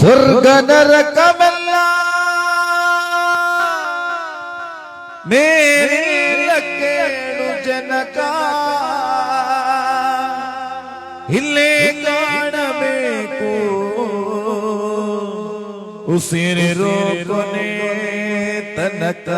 ಸ್ವರ್ಗ ನರಕವೆಲ್ಲ ಮೇಲಕ್ಕೇಳು ಜನಕ. ಇಲ್ಲೇ ಕಾಣಬೇಕು. ಉಸಿರಿರೋ ಕೊನೆ ತನಕ.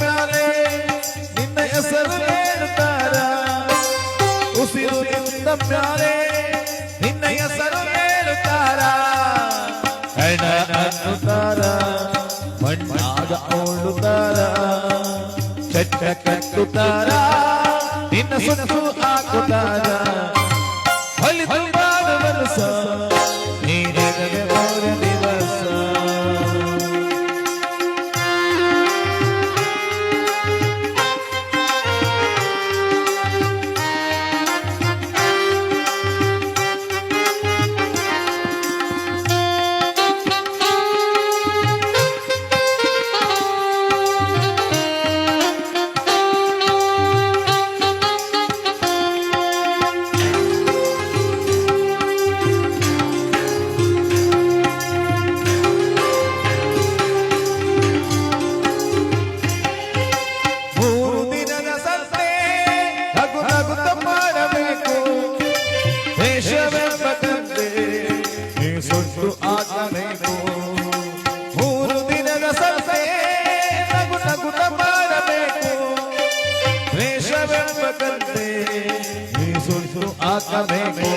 ಮ್ಯಾಲೆ ನಿನ್ನ ಹೆಸರು ಹೇಳ್ತಾರ? ಉಸಿರು ನಿಂತ ಮ್ಯಾಲೆ ನಿನ್ನ ಹೆಸರು ಹೇಳ್ತಾರ? ಹೆಣ ಅನ್ನುತ್ತಾರ, ಮಣ್ಣಾಗ ಓಡುತ್ತಾರ ಚಟ್ಟ ಕಟ್ಟುತ್ತಾರ? ನಿನ್ನ ಸುತ್ತು ಹಾಕುತ್ತಾರ? ಹೊಲಿತು ಆಗಬೇಕು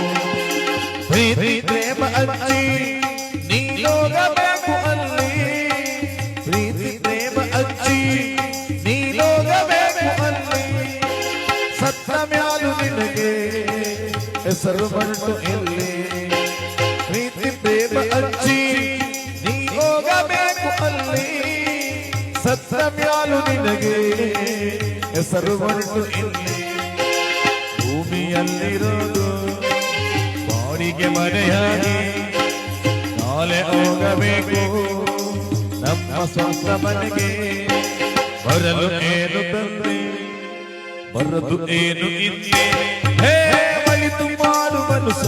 ಪ್ರೀತಿ, ಪ್ರೇಮ ಅಜ್ಜಿ ನೀ ಹೋಗಬೇಕು ಅಲ್ಲಿ. ಪ್ರೀತಿ, ಪ್ರೇಮ ಅಜ್ಜಿ ನೀ ಹೋಗಬೇಕು ಅಲ್ಲಿ. ಸತ್ತ ಮ್ಯಾಲು ನಿನಗೆ ಹೆಸರು ಬಂತು ಇಲ್ಲಿ ಪ್ರೀತಿ, ಪ್ರೇಮ ಅಜ್ಜಿ ನೀ ಹೋಗಬೇಕು ಅಲ್ಲಿ. ಸತ್ತ ಮ್ಯಾಲು ನಿನಗೆ ಹೆಸರು ಬಂತು ಇಲ್ಲಿ ಭೂಮಿಯಲ್ಲಿರೋದು ಬಾಡಿಗೆ ಮನೆಯಾಗಿ ನಾಳೆ ಹೋಗಬೇಕು ನಮ್ಮ ಸ್ವಂತ ಮನೆಗೆ ಬರಲು ಏನು ತಂದೆ ಬರದು ಏನು ಇಲ್ಲಿ ಹೇ ಒಳಿತು ಮಾಡು ಮನುಸ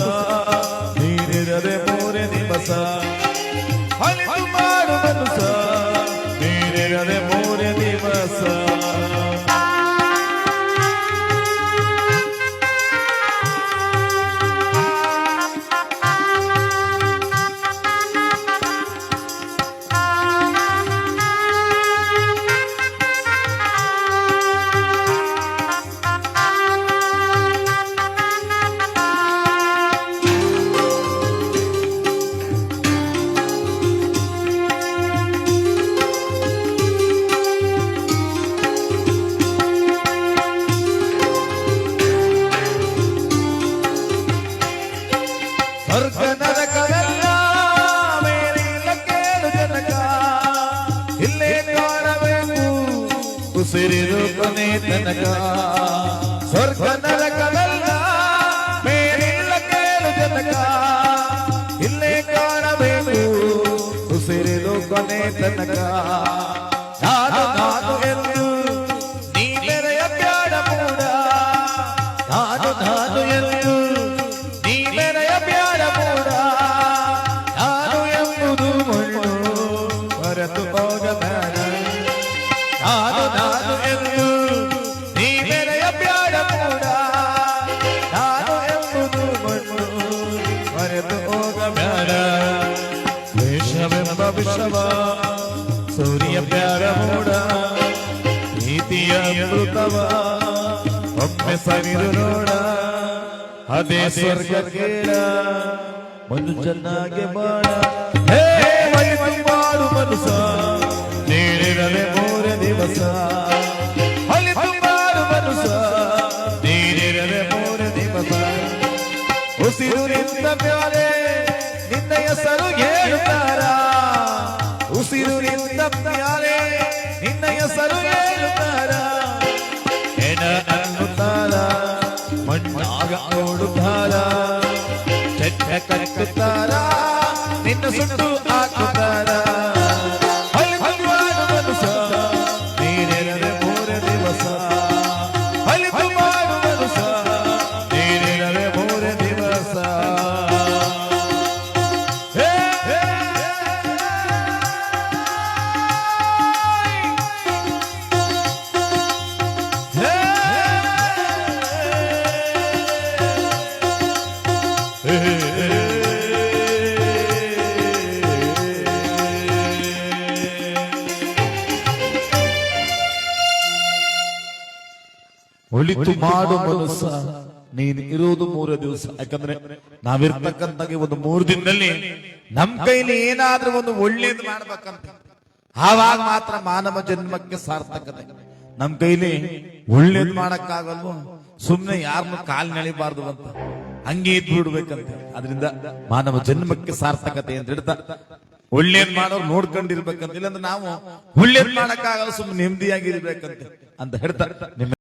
ಸ್ವರ್ಗ ನರಕವೆಲ್ಲ ಮೇಲಿಲ್ಲ ಕೇಳು ಜನಕ ಇಲ್ಲೇ ಕಾಣಬೇಕು ಉಸಿರಿರು ಕೊನೆ ತನಕ ಸ್ವರ್ಗ ನರಕವೆಲ್ಲ ಮೇಲಿಲ್ಲ ಕೇಳು ಜನಕ ಇಲ್ಲೇ ಕಾಣಬೇಕು ಉಸಿರಿರು ಕೊನೆ ತನಕ ಸೂರ್ಯ ಪ್ಯಾರ ಮೂಡ ನೀತಿಯ ಅಮೃತವ ಒಮ್ಮೆ ಸವಿದು ನೋಡ ಅದೇ ಸ್ವರ್ಗ ಕೇಳ ಮನುಜನಾಗೆ ಬಾಳ ಹೇ ಒಳಿತು ಮಾಡು ಮನುಸ ನೀರ ದಿವಸ. ಅಲಿತು ಮಾಡು ಮನುಸ ನೀರಿರದೆ ಮೂರು ದಿವಸ. ಉಸಿರು ನಿಂತ ಮೇಲೆ ನಿನ್ನ ಹೆಸರು ಹೇಳುತ್ತಾರ? ಉಸಿರು ನಿಂತ ಮೇಲೆ ನಿನ್ನ ಹೆಸರು ಹೇಳುತ್ತಾರ? ಹೆಣ ಅನ್ನುತ್ತಾರ ಮಣ್ಣಾಗ ನೋಡುತ್ತಾರ? ಚೆಕ್ಕ ಕಟ್ಟುತ್ತಾರ? ನಿನ್ನ ಸುಟ್ಟು ಹಾಕುತ್ತಾರ? ಒಳಿತು ಮಾಡು ಮನಸ್ಸ. ನೀನು ಇರೋದು ಮೂರು ದಿವಸ. ಯಾಕಂದ್ರೆ ನಾವಿರ್ತಕ್ಕಂಥ ಒಂದು ಮೂರು ದಿನದಲ್ಲಿ ನಮ್ ಕೈಲಿ ಏನಾದ್ರೂ ಒಂದು ಒಳ್ಳೇದು ಮಾಡ್ಬೇಕಂತ. ಆವಾಗ ಮಾತ್ರ ಮಾನವ ಜನ್ಮಕ್ಕೆ ಸಾರ್ಥಕತೆ. ನಮ್ ಕೈಲಿ ಒಳ್ಳೇದು ಮಾಡಕ್ಕಾಗಲ್ವೋ? ಸುಮ್ನೆ ಯಾರನ್ನು ಕಾಲ್ ನೆಳಿಬಾರ್ದು ಅಂತ. ಹಂಗೆ ಇದ್ ಬಿಡ್ಬೇಕಂತ. ಅದರಿಂದ ಮಾನವ ಜನ್ಮಕ್ಕೆ ಸಾರ್ಥಕತೆ ಅಂತ ಹೇಳ್ತಾ ಒಳ್ಳೇದ್ ಮಾಡೋರು ನೋಡ್ಕೊಂಡಿರ್ಬೇಕಂತ. ಇಲ್ಲಂದ್ರೆ ನಾವು ಒಳ್ಳೇದ್ ಮಾಡಕ್ಕಾಗಲ್ಲ ಸುಮ್ನೆ ನೆಮ್ಮದಿಯಾಗಿರ್ಬೇಕಂತೆ ಅಂತ ಹೇಳ್ತಾ